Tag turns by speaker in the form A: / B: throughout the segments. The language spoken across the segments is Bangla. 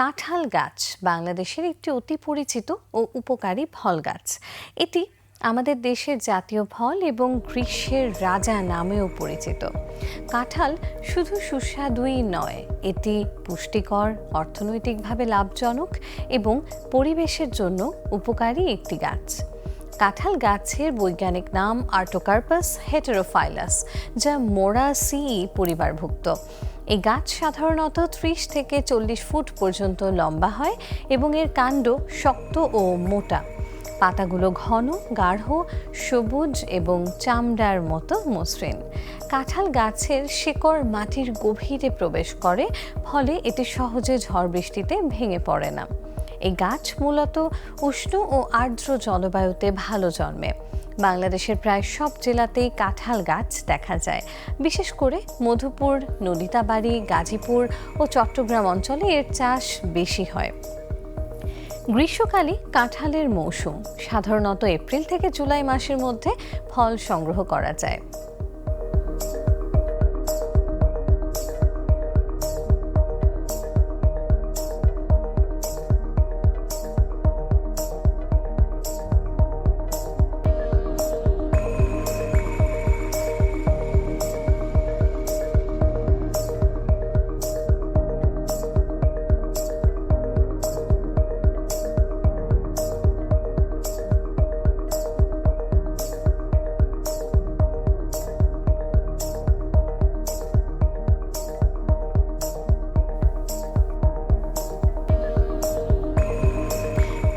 A: কাঁঠাল গাছ বাংলাদেশের একটি অতি পরিচিত ও উপকারী ফল গাছ। এটি আমাদের দেশের জাতীয় ফল এবং গ্রীষ্মের রাজা নামেও পরিচিত। কাঁঠাল শুধু সুস্বাদুই নয়, এটি পুষ্টিকর, অর্থনৈতিকভাবে লাভজনক এবং পরিবেশের জন্য উপকারী একটি গাছ। কাঁঠাল গাছের বৈজ্ঞানিক নাম আর্টোকার্পাস হেটেরোফাইলাস যা মোরাসি পরিবারভুক্ত। এই গাছ সাধারণত ত্রিশ থেকে চল্লিশ ফুট পর্যন্ত লম্বা হয় এবং এর কাণ্ড শক্ত ও মোটা। পাতাগুলো ঘন, গাঢ়, সবুজ এবং চামড়ার মতো মসৃণ। কাঁঠাল গাছের শিকড় মাটির গভীরে প্রবেশ করে, ফলে এটি সহজে ঝড় বৃষ্টিতে ভেঙে পড়ে না। এই গাছ মূলত উষ্ণ ও আর্দ্র জলবায়ুতে ভালো জন্মে। বাংলাদেশের প্রায় সব জেলাতেই কাঁঠাল গাছ দেখা যায়। বিশেষ করে মধুপুর নলিতাবাড়ি গাজীপুর ও চট্টগ্রাম অঞ্চলে এর চাষ বেশি হয়। গ্রীষ্মকালে কাঁঠালের মৌসুম। সাধারণত এপ্রিল থেকে জুলাই মাসের মধ্যে ফল সংগ্রহ করা যায়।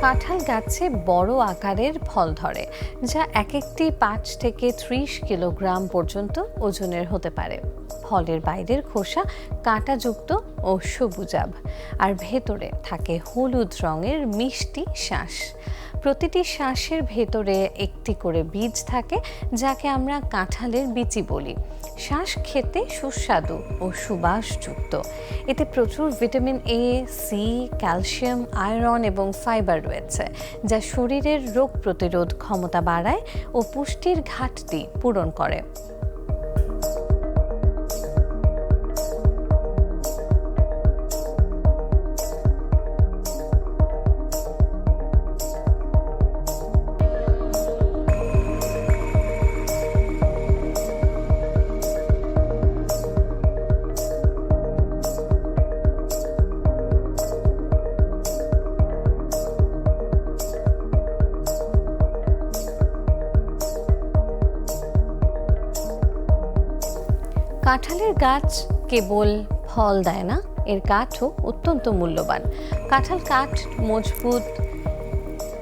A: কাঁঠাল গাছে বড় আকারের ফল ধরে, যা এক একটি পাঁচ থেকে ত্রিশ কিলোগ্রাম পর্যন্ত ওজনের হতে পারে। ফলের বাইরের খোসা কাঁটাযুক্ত ও সবুজাভ, আর ভেতরে থাকে হলুদ রঙের মিষ্টি শ্বাস প্রতিটি শ্বাসের ভেতরে একটি করে বীজ থাকে, যাকে আমরা কাঁঠালের বিচি বলি। শ্বাস খেতে সুস্বাদু ও সুবাসযুক্ত। এতে প্রচুর vitamin A C calcium, iron এবং ফাইবার রয়েছে, যা শরীরের রোগ প্রতিরোধ ক্ষমতা বাড়ায় ও পুষ্টির ঘাটতি পূরণ করে। কাঁঠালের গাছ কেবল ফল দেয় না, এর কাঠও অত্যন্ত মূল্যবান। কাঁঠাল কাঠ মজবুত,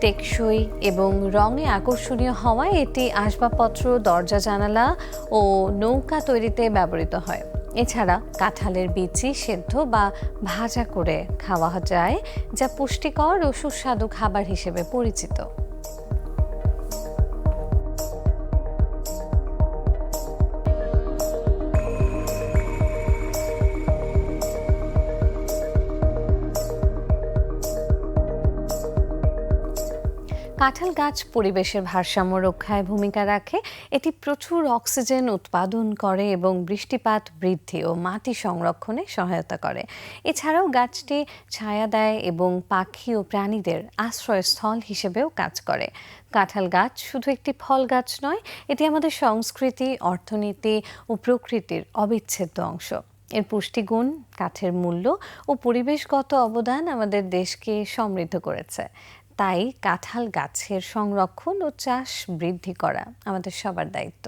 A: টেকসই এবং রঙে আকর্ষণীয় হওয়ায় এটি আসবাবপত্র, দরজা, জানালা ও নৌকা তৈরিতে ব্যবহৃত হয়। এছাড়া কাঁঠালের বিচি সেদ্ধ বা ভাজা করে খাওয়া যায়, যা পুষ্টিকর ও সুস্বাদু খাবার হিসেবে পরিচিত। কাঁঠাল গাছ পরিবেশের ভারসাম্য রক্ষায় ভূমিকা রাখে। এটি প্রচুর অক্সিজেন উৎপাদন করে এবং বৃষ্টিপাত বৃদ্ধি ও মাটি সংরক্ষণে সহায়তা করে। এছাড়াও গাছটি ছায়া দেয় এবং পাখি ও প্রাণীদের আশ্রয়স্থল হিসেবেও কাজ করে। কাঁঠাল গাছ শুধু একটি ফল গাছ নয়, এটি আমাদের সংস্কৃতি, অর্থনীতি ও প্রকৃতির অবিচ্ছেদ্য অংশ। এর পুষ্টিগুণ, কাঠের মূল্য ও পরিবেশগত অবদান আমাদের দেশকে সমৃদ্ধ করেছে। তাই কাঁঠাল গাছের সংরক্ষণ ও চাষ বৃদ্ধি করা আমাদের সবার দায়িত্ব।